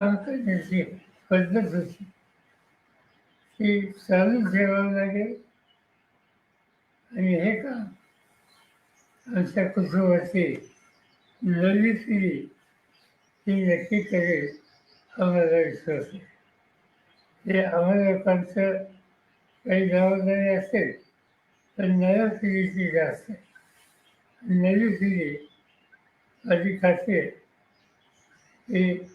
काम पद्धत होती ती चालू ठेवावं लागेल. आणि हे काम आमच्या कुटुंबाची नवी पिढी ही नक्की करेल आम्हाला विश्वास आहे. हे आम्हाला लोकांचं काही जबाबदारी असेल पण नव्या पिढीची जास्त. नवी पिढी अधिक खात्री आहे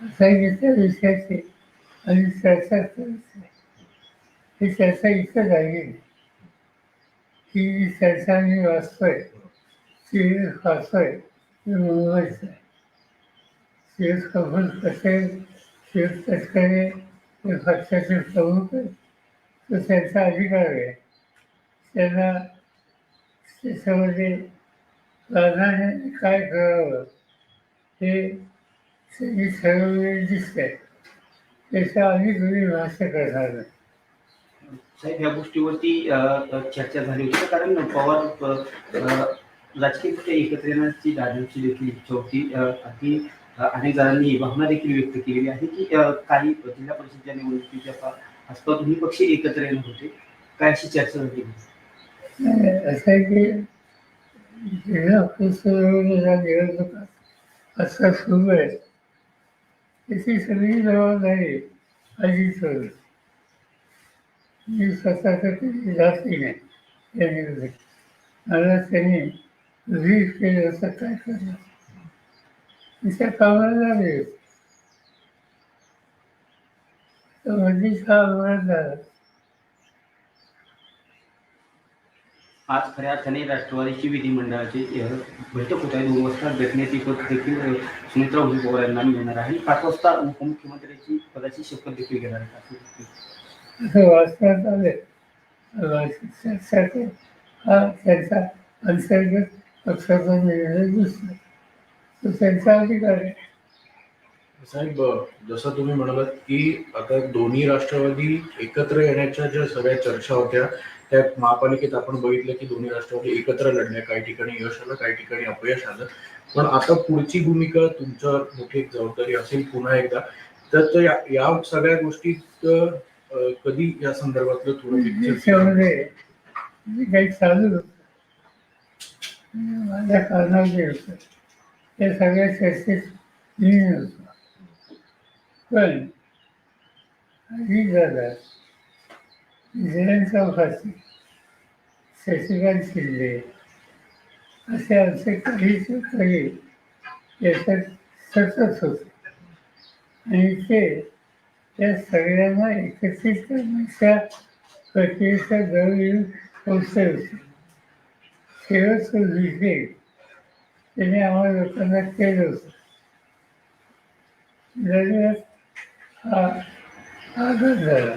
सांगितल्या विषयाची आणि चर्चा करत आहे ही चर्चा इथं झाली की ही चर्चा मी वाचतोय ती वाचतोय ते मुंबईचं आहे शिव कपूर कसे शिव तस्करे ते पक्षाचे प्रमुख आहेत तो त्यांचा अधिकार आहे त्यांना त्याच्यामध्ये प्राधान्याने काय करावं हे त्यांनी ठरवलेले दिसतंय त्याच्या आम्ही तुम्ही भाष्य करणार. नाही साहेब या गोष्टीवरती चर्चा झाली होती. कारण पवार राजकीयदृष्ट्या एकत्र येण्याची दादांची देखील इच्छा होती. अगदी अनेक जणांनी भावना देखील व्यक्त केलेली आहे की काही जिल्हा परिषदच्या निवडणुकीच्या आसपास दोन्ही पक्ष एकत्र येणार होते. काय अशी चर्चा झाली? असं आहे की जिल्हा परिषदेच्या निवडणुका आता सुरू आहे. त्याची सगळी जबाबदारी अजित करू मी स्वतः तर कधी जातही नाही. या निवडणुकीत मला त्यांनी वीज केलं असं काय करणार? तिच्या कामाला लागले तर मधीचा अपघात झाला आज खऱ्या अर्थाने राष्ट्रवादीची विधिमंडळाची बैठक होत आहे. दोन वाजता भेटण्याची पद देखील सुमित्रा उभी पवार यांना मिळणार आहे. आणि पाच वाजता उपमुख्यमंत्र्याची पदाची शपथ देखील घेणार आहे. वाचण्यात आले हा त्यांचा अंतर्गत पक्षाचा निर्णय दिसतो तो त्यांचा अधिकार आहे. साहेब जसं तुम्ही म्हणालात की आता दोन्ही राष्ट्रवादी एकत्र येण्याच्या ज्या सगळ्या चर्चा होत्या त्या महापालिकेत आपण बघितलं की दोन्ही राष्ट्रवादी एकत्र लढल्या काही ठिकाणी यश आलं काही ठिकाणी अपयश आलं. पण आता पुढची भूमिका तुमच्यावर मोठी जबाबदारी असेल पुन्हा एकदा. तर तो या या सगळ्या गोष्टीत कधी या संदर्भातलं थोडं picture- त्याच्यामध्ये जे काही चालू माझ्या कानावर जे होतं त्या सगळ्या चर्चेत मी पण अजित दादा जयंत चौकासी शशिकांत शिंदे असे आमचे काही काही याच्यात सतत होते. आणि ते त्या सगळ्यांना एकत्रित करण्याच्या प्रक्रियेचा जवळ येऊन पोचले होते. शेवटचं विषय त्याने आम्हाला लोकांना केलं होतं. दरम्यान हा आघात झाला.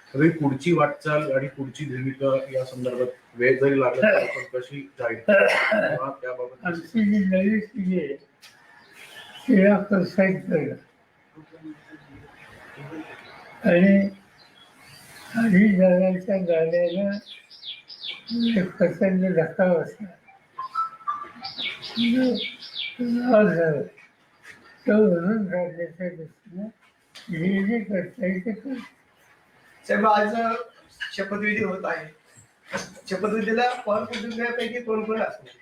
तरी पुढची वाटचाल आणि पुढची भूमिका या संदर्भात वेळ जरी लागला पण आपण कशी जाईल? त्याबाबत आमची जी नवी पिढी आहे तिला प्रोत्साहित करणं आणि आधी दादाच्या गाण्याला एक प्रचंड धक्का बसला तो म्हणून राज्याच्या दृष्टीनं जे जे करता येईल ते साहेब आज शपथविधी होत आहे. शपथविधीला पवार कुटुंबियापैकी कोण कोण असणार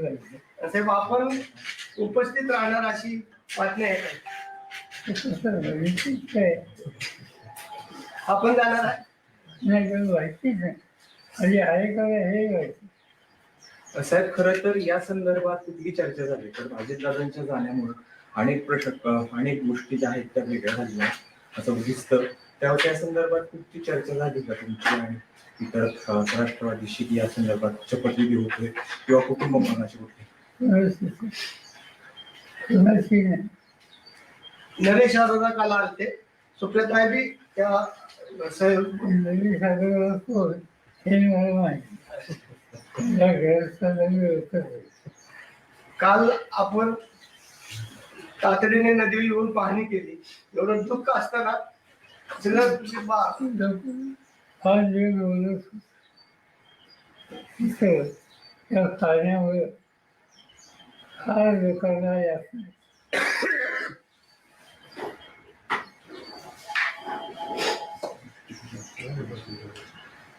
जायचं साहेब आपण उपस्थित राहणार अशी बातमी आहे आपण जाणार आहे. नाही नाही. आणि आहे का हे माहिती साहेब खरं तर या संदर्भात कुठली चर्चा झाली? तर अजितदादांच्या जाण्यामुळे अनेक प्रश्न अनेक गोष्टी ज्या आहेत त्या वेगळ्या झाल्या असं दिसतं त्यावर त्या संदर्भात कुठची चर्चा झाली का तुमची आणि इतर राष्ट्रवादीशी की या संदर्भात शपथविधी होते किंवा कुटुंब कुठली? कुणाची नाही नरेश अरोरा काल आलते. सुप्रियाताई बी त्या सागर कोण हे मला माहिती होतं काल आपण तातडीने नदीवर येऊन पाहणी केली. एवढं दुःख असताना या बा- फार लोकांना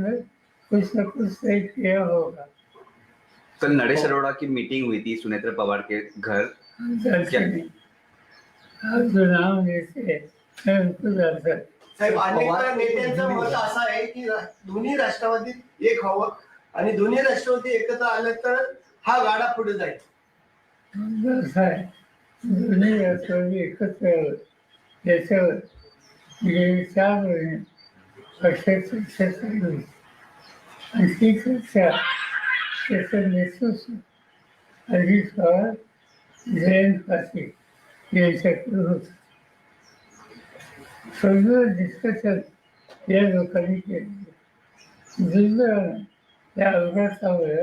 है कुछ न कुछ किया होगा कल नरेश अरोड़ा की मीटिंग हुई थी सुनेत्रा पवार के घर हैं हूँ। साहेब अनेक नेत्यांचं मत असं आहे की दोन्ही राष्ट्रवादीत एक हवं आणि दोन्ही राष्ट्रवादी एकत्र आलं तर हा गाडा पुढे जाईल दोन्ही राष्ट्रवादी एकत्र आलो याच्यावर गेली चार महिने पक्षात चर्चा चालू होती आणि ती चर्चा त्याचं नेतृत्व अजित पवार जयंत पाटील यांच्याकडे होतं सगळं डिस्कशन या लोकांनी केलं दुर्दैवानं त्या अपघातामुळे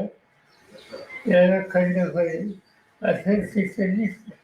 याला खंड पडेल असं शिक्षण दिसतं.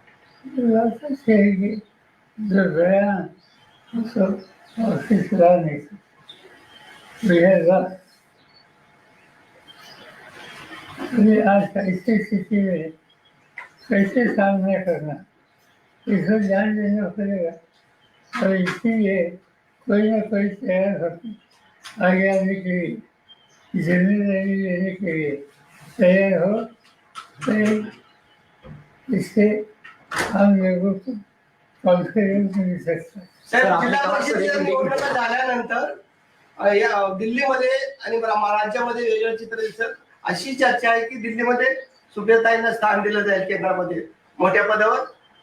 की जो गया उसको ऑफिस ला आज ऐसी स्थिति में कैसे सामना करना इसको ध्यान देना पड़ेगा और इसीलिए कोई ना कोई तैयार होकर आगे आने के लिए जिम्मेदारी लेने के लिए तैयार हो तो इससे है जिल्हा परिषदेच्या निवडणुका झाल्यानंतर या दिल्लीमध्ये आणि राज्यामध्ये वेगळं चित्र दिसत अशी चर्चा आहे की दिल्लीमध्ये सुप्रियाताईंना स्थान दिलं जाईल केंद्रामध्ये मोठ्या पदावर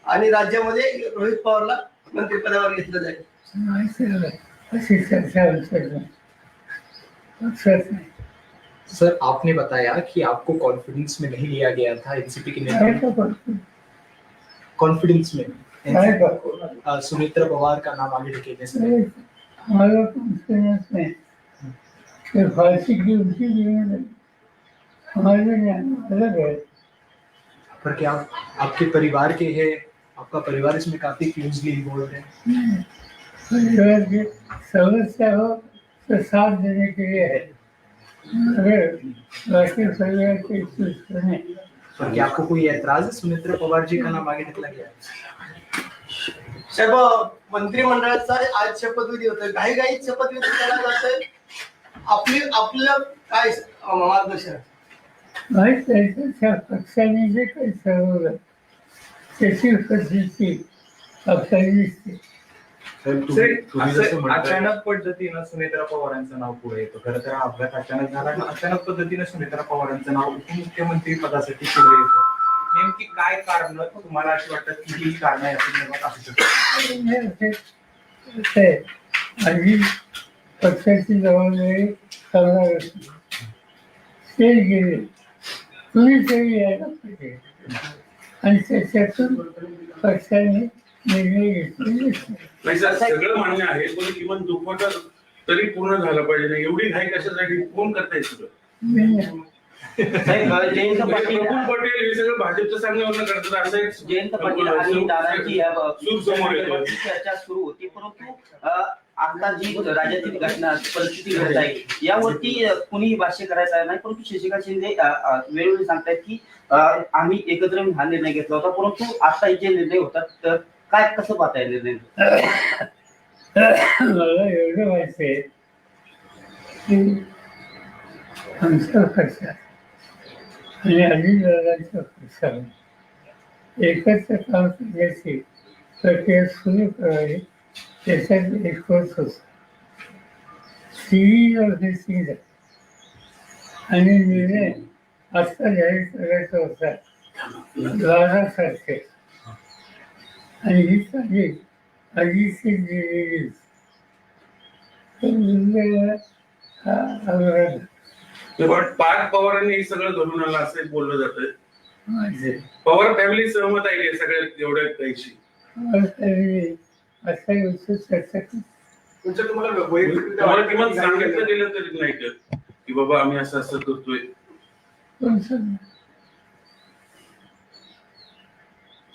आणि राज्यामध्ये रोहित पवारला मंत्रिपदावर घेतलं जाईल. अशी चर्चा सर आपने बताया कि आपको कॉन्फिडेंस में नहीं लिया गया था एनसीपी के नेता कॉन्फिडेंस में। सुमित्रा पवार का नाम आगे ढकेलने से अरे, हमारा कॉन्फिडेंस नहीं कि फांसी की उनकी जिम्मेदारी हमारे यहाँ अलग है। पर क्या आप, आपके परिवार के हैं? आपका परिवार इसमें काफी क्लोजली इन्वॉल्व है। परिवार की समस्या हो तो साथ देने के लिए है। अगर बाकी परिवार के सुने आपको कोई ऐतराज है सुमित्रा पवार जी का नाम आगे निकला गया साहेब मंत्रिमंडळाचा आज शपथविधी होतोय. घाई घाईत शपथविधी केला जातोय. आपली आपलं काय मार्गदर्शन? त्या पक्षाने जे काही ठरवलं त्याची पद्धती आपल्याला दिसते. अचानक पद्धतीनं सुनेत्रा पवारांचं नाव पुढे येतं. खरं तर हा अपघात अचानक झाला आणि अचानक पद्धतीनं सुनेत्रा पवारांचं नाव उपमुख्यमंत्री पदासाठी पुढे येतं. नेमकी काय कारण? तुम्हाला अशी वाटतात की ही कारण आहे असं निर्माण असू शकतात? असे असे. आधी पक्षाची जबाबदारी करणार असते. ते गेले. यायला पाहिजे. आणि त्याच्यातून पक्षाने. नाही सर सगळं मान्य आहे पण किमान दुखवटा तरी पूर्ण झाला पाहिजे. ना एवढी घाई कशासाठी? कोण करताय सगळं? नाही. जयंत पाटील पटेल हे सगळं भाजपच्या सांगण्यावरनं करतात असं एक जयंत पाटील आणि दादांची या चर्चा सुरू होती परंतु आता जी राज्यातील घटना परिस्थिती घडत आहे यावरती अ, कुणीही भाष्य करायचं नाही परंतु शशिकांत शिंदे वेळोवेळी सांगतायत की आम्ही एकत्र हा निर्णय घेतला होता परंतु आता जे निर्णय होतात तर काय कसं पाहताय निर्णय मला एवढं माहिती आहे. की आमच्या पक्षात आणि अजितदादांच्या पक्षाने एकत्र काम करण्याची प्रक्रिया सुरू करावी. त्याच्यात एक होत. होता ऑर्गनायझिंग ऑफ आणि निर्णय आत्ता जाहीर करायचा होता. द्वारासारखे आणि ही माझे पण पार्थ पवारांनी हे सगळं घडून आलं असं बोललं जातंय पवार फॅमिली सहमत आहे का सगळ्या एवढ्या असा चर्चा करतो. तुमच्या तुम्हाला किमान सांगितलं गेलं तरी नाही का? की बाबा आम्ही असं असं करतोय कोण सांगणार?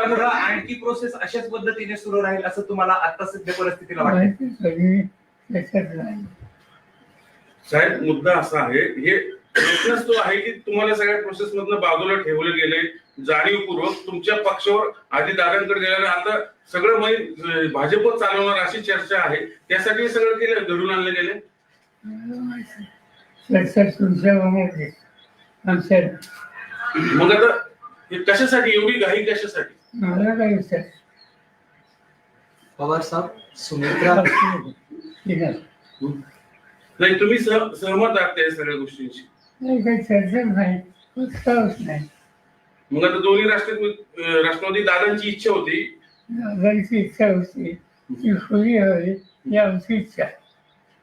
पुढं आणखी प्रोसेस अशाच पद्धतीने सुरू राहील असं तुम्हाला आता सध्या परिस्थितीला वाटतं माहिती कधी त्याच्यात नाही साहेब मुद्दा असा आहे हे प्रश्नच तो आहे की तुम्हाला सगळ्या प्रोसेस मधनं बाजूला ठेवले गेले जाणीवपूर्वक तुमच्या पक्षावर आधी दादांकडे गेल्याने आता सगळं म्हणजे भाजप चालवणार अशी चर्चा आहे त्यासाठी सगळं केलं घडून आणलं गेले चर्चा तुमच्या मग आता हे कशासाठी? एवढी घाई कशासाठी? मला काय विचार पवार साहब सुनेत्रा ठीक आहे. नाही तुम्ही सह- सहमत आहात त्या सगळ्या गोष्टींशी. नाही काही चर्चा नाही. उत्साहच नाही. मग आता दोन्ही राष्ट्रवादी अं, राष्ट्रवादी दादांची इच्छा होती. दादांची इच्छा होती. ती खुली हवी ही आमची इच्छा आहे.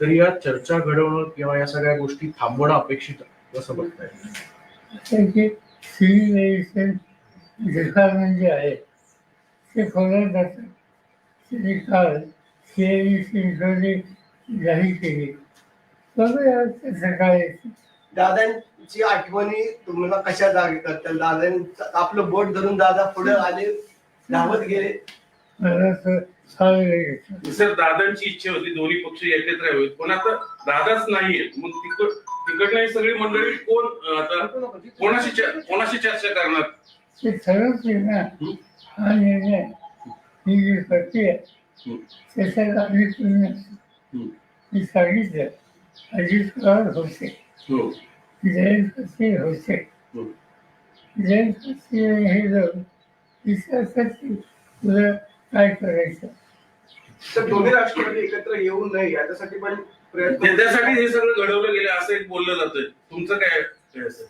तरी या चर्चा घडवणं किंवा या सगळ्या गोष्टी थांबवणं अपेक्षित आहे असं बघताय डिपार्टमेंट जे आहे ते जातात त्यांनी काल जाहीर केली. कसं काय दादांची आठवणी तुम्हाला कशा जागी करतात दादांचं आपलं बोट धरून दादा पुढे आले धावत गेले. सर दादांची इच्छा होती दोन्ही पक्ष एकत्र यावेत पण आता दादाच नाहीये. मग तिकड तिकडनं ही सगळी मंडळी कोण आता कोणाशी कोणाशी चर्चा करणार? ते ठरवते ना. हा? निर्णय. ही जी प्रक्रिया हम्म. त्याच्यात आम्ही पूर्ण. मी सांगितलं. अजित पवार होते. हो. जयंत पाटील होते. जयंत पाटील हे जाऊन तुला काय करायचं तर दोन्ही राष्ट्रवादी एकत्र येऊ नये याच्यासाठी पण त्या- त्यासाठी हे सगळं घडवलं गेलं असं एक बोललं जातंय. तुमचं काय काय असेल?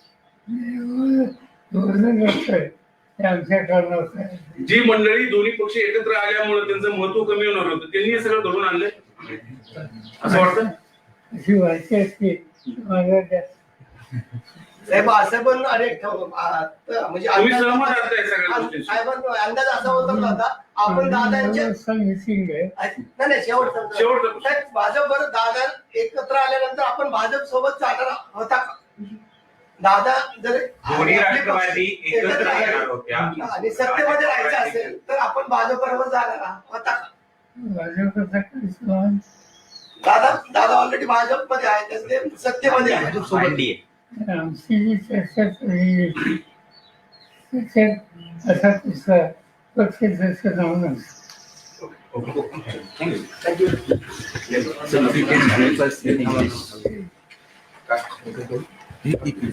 ते आमच्या आहे. जी मंडळी दोन्ही पक्ष एकत्र आल्यामुळे त्यांचं महत्त्व कमी होणार होतं त्यांनी हे सगळं घडून आणलंय? असं वाटतं? अशी माहिती असते. मला साहेब असं पण अनेक म्हणजे तुम्ही अंदाज- सहमत आहात या सगळ्या अं- गोष्टींशी? साहेबांनो, अंदाज असा होता ना दादा आपण दादांच्या आहे नाही नाही शेवट शेवटचं. साहेब भाजप बरं दादा एकत्र आल्यानंतर आपण भाजप सोबत चालणार होता का? दादा जर दोन्ही राष्ट्रवादी एकत्र राहिले येणार होत्या आणि सत्तेमध्ये राहायचं असेल तर आपण भाजप बरोबर जाणार होता का? भाजपचा दादा दादा ऑलरेडी भाजपमध्ये आहे सत्तेमध्ये आहे आमची जी चर्चा झालेली होती, त्याच्यात असा कुठला पक्ष त्याचं नाव नसतं थँक्यू So if you.